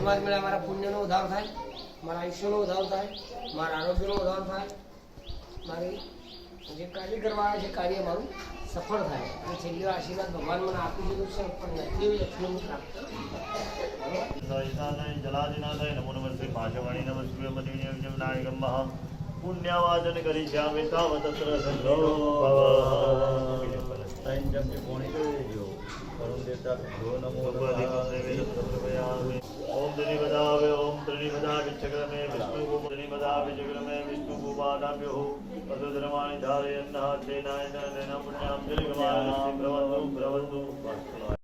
સમાજ મેળા મારા પુણ્યનો ઉધાર થાય મારા આયુષ્યનો ઉધાર થાય મારા આરોગ્યનો ઉધાર થાય. મારી જે કાર્ય કરવા જે કાર્ય મારું સફળ થાય. અને છેલ્લી આશીર્વાદ ભગવાન મને આપી દીધું છે પણ નથી લક્ષ્મી પ્રાપ્ત નમો નમઃ શ્રી પાશવાણી નમઃ સૂર્યમતિને વિજ્ઞમ નાયકમ મહા પુણ્યવાદન કરી શ્યામે તાવ તત્ર દેવતા ભો भूपादाभ्यो पदधर्माणि धारयन्नः तेनाय तेन पुण्यां जलिगमानस्य प्रवन्तु प्रवन्तु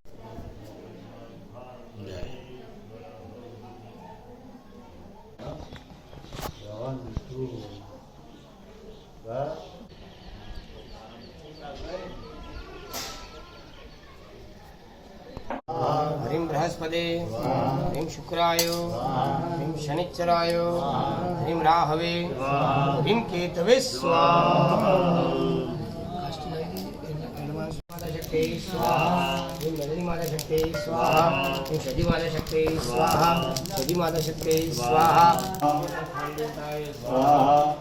બૃહસ્પતિ હરિમ શુક્રાય હરિમ શનિશ્ચરાય હરિમ રાહવે હરિમ કેતવે માતા શક્તિ સ્વાહા સજી માતા શક્તિ સ્વાહા સજી માતા શક્તિ સ્વાહા સ્વાહા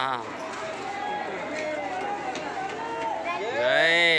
Ah. Yeah.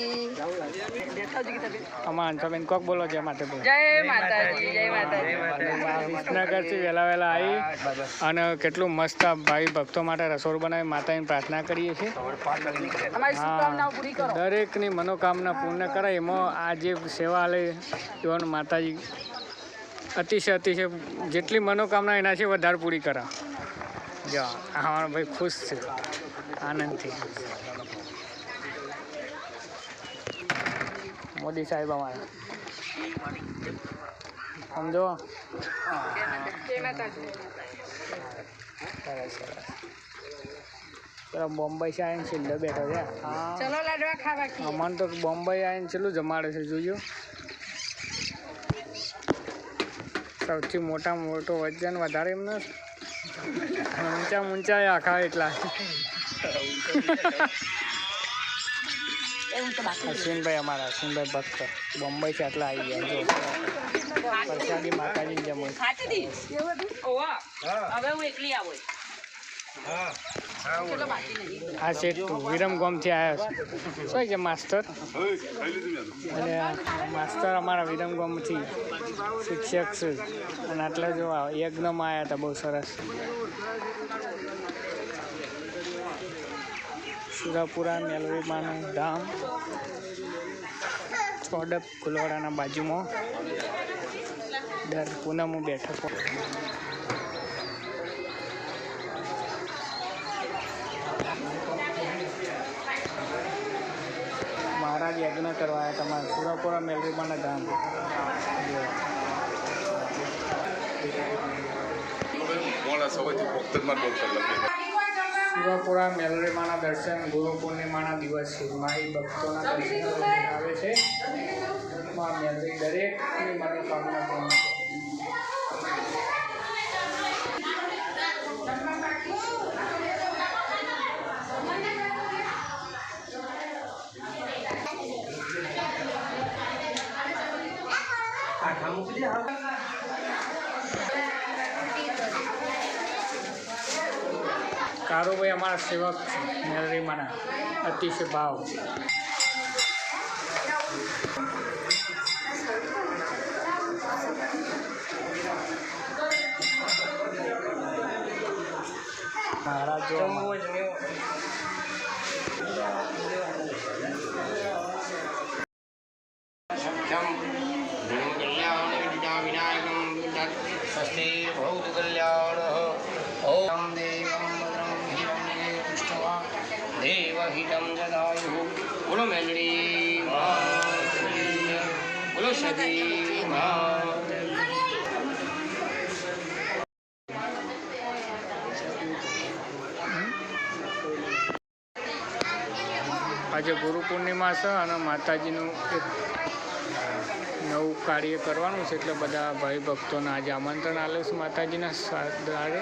જય જય છે, અમારા અંશાબેન કોક બોલો છે માટે બોલો. જય માતાજી જય માતાજી. વિસનગરથી વહેલા વહેલા આવી અને કેટલું મસ્ત ભાઈ ભક્તો માટે રસોડ બનાવી માતાની પ્રાર્થના કરીએ છીએ. દરેકની મનોકામના પૂર્ણ કરાય. એમાં આ જે સેવા લે એવાનું માતાજી અતિશય અતિશય જેટલી મનોકામના એનાથી વધારે પૂરી કરા જો હા ભાઈ ખુશ છે. આનંદથી. મોદી સાહેબ અમારા. સમજો? સરસ સરસ પેલા બોમ્બે થી આવીને છેલ્લો બેઠો છે. ચલો લાડવા ખાવા અમને તો બોમ્બઈ આવીને છેલ્લું જમાડે છે જોજો સૌથી મોટા મોટો વજન વધારે એમનો ઊંચા ઊંચા આખા એટલા. અશ્વિનભાઈ અમારા અશ્વિનભાઈ ભક્ત. બોમ્બે થી આટલા આવી ગયા જો પ્રસાદી માતાજીની જમો હવે હું એકલી આવું આ છે વિરમ ગોમથી આવ્યો છે. શું છે અને આ માસ્તર અમારા વિરમ ગોમથી શિક્ષક છે. અને આટલા જો યજ્ઞમાં આવ્યા હતા બહુ સરસ. સુરાપુરા મેલવીમાનું ધામ ચોડપ કુલવાડાના બાજુમાં. દર પૂનમ બેઠકો મહારાજ યજ્ઞ કરવા આવ્યા તમારા સુરાપુરા મેલરીમાના ધામ. મોડા સવારથી કલાક સુરાપુરા મેલરીમાના દર્શન, ગુરુ પૂર્ણિમાના દિવસે માઈ ભક્તોના દર્શન આવે છે. માં મેલરી દરેકની મનોકામના પૂર્ણ કારુભાઈ અમારા સેવક છે મેલરીમાના અતિશય ભાવ. મહારાજ જો જમવું જ નહીં. સત્યમ ધર્મ કલ્યાણ વિદ્યા વિનાયકમ. સ્વસ્તિ ભૌત કલ્યાણ. દેવહિતમ જદાયુ બોલો મેલડી બોલો આજે ગુરુ પૂર્ણિમા છે અને માતાજીનું એક નવું કાર્ય કરવાનું છે એટલે બધા ભાઈ ભક્તોને આજે આમંત્રણ આલે છે માતાજીના દ્વારે